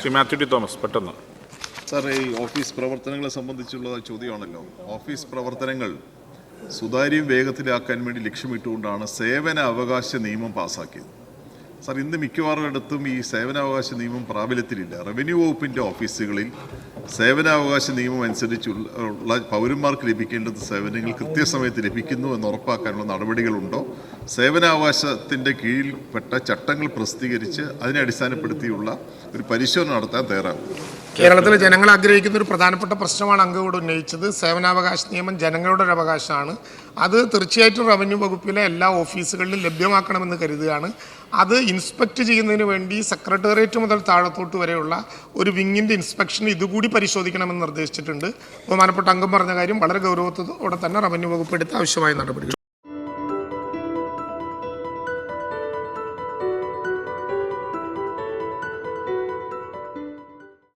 Shri Mathew T Thomas പെട്ടെന്ന്. Sir ഈ office പ്രവർത്തനങ്ങളെ സംബന്ധിച്ചുള്ള ചോദ്യമാണല്ലോ. ഓഫീസ് പ്രവർത്തനങ്ങൾ സുതാര്യം വേഗത്തിലാക്കാൻ വേണ്ടി ലക്ഷ്യമിട്ടുകൊണ്ടാണ് സേവന അവകാശ നിയമം പാസ്സാക്കിയത് സാർ ഇന്ന് മിക്കവാറും ഇടത്തും ഈ സേവനാവകാശ നിയമം പ്രാബല്യത്തിലില്ല. റവന്യൂ വകുപ്പിന്റെ ഓഫീസുകളിൽ സേവനാവകാശ നിയമം അനുസരിച്ചുള്ള പൗരന്മാർക്ക് ലഭിക്കേണ്ടുന്ന സേവനങ്ങൾ കൃത്യസമയത്ത് ലഭിക്കുന്നു എന്ന് ഉറപ്പാക്കാനുള്ള നടപടികളുണ്ടോ? സേവനാവകാശത്തിന്റെ കീഴിൽപ്പെട്ട ചട്ടങ്ങൾ പ്രസിദ്ധീകരിച്ച് അതിനെ അടിസ്ഥാനപ്പെടുത്തിയുള്ള ഒരു പരിശോധന നടത്താൻ തയ്യാറാകും. കേരളത്തിലെ ജനങ്ങൾ ആഗ്രഹിക്കുന്ന ഒരു പ്രധാനപ്പെട്ട പ്രശ്നമാണ് അംഗം ഉന്നയിച്ചത്. സേവനാവകാശ നിയമം ജനങ്ങളുടെ ഒരു അവകാശമാണ്. അത് തീർച്ചയായിട്ടും റവന്യൂ വകുപ്പിലെ എല്ലാ ഓഫീസുകളിലും ലഭ്യമാക്കണമെന്ന് കരുതുകയാണ്. അത് ഇൻസ്പെക്ട് ചെയ്യുന്നതിന് വേണ്ടി സെക്രട്ടേറിയറ്റ് മുതൽ താഴത്തോട്ട് വരെയുള്ള ഒരു വിങ്ങിന്റെ ഇൻസ്പെക്ഷൻ ഇതുകൂടി പരിശോധിക്കണമെന്ന് നിർദ്ദേശിച്ചിട്ടുണ്ട്. ബഹുമാനപ്പെട്ട അംഗം പറഞ്ഞ കാര്യം വളരെ ഗൗരവത്തോടെ തന്നെ റവന്യൂ വകുപ്പ് എടുത്ത് ആവശ്യമായ നടപടികൾ.